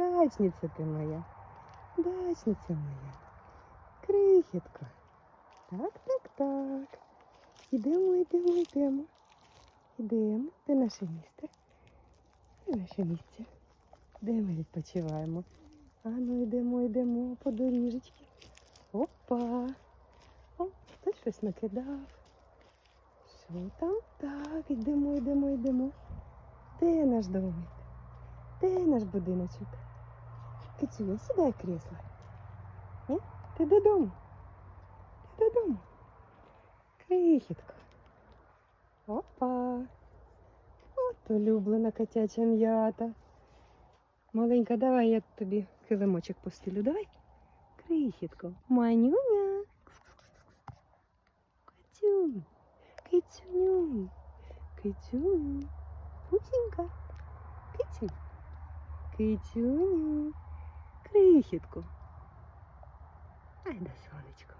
Дачниця ти моя. Дачниця моя. Крихітко. Так, так, так. Ідемо, йдемо, йдемо. Йдемо. Де наше місце? Де наше місце? Де ми відпочиваємо? А ну йдемо, йдемо по доріжечці. Опа. О, хтось щось накидав. Що там? Так, йдемо, йдемо, йдемо. Де наш домик? Де наш будиночок? Кицюня, сідай крісло. Ні? Ти додому. Ти додому. Крихітко. Опа. От улюблена котяча м'ята. Маленька, давай я тобі килимочок постелю. Давай. Крихітко. Манюня. Кицюню. Кицюню. Кицюню. Пусінька. Кицюню. Крихітку. Ай да сонечко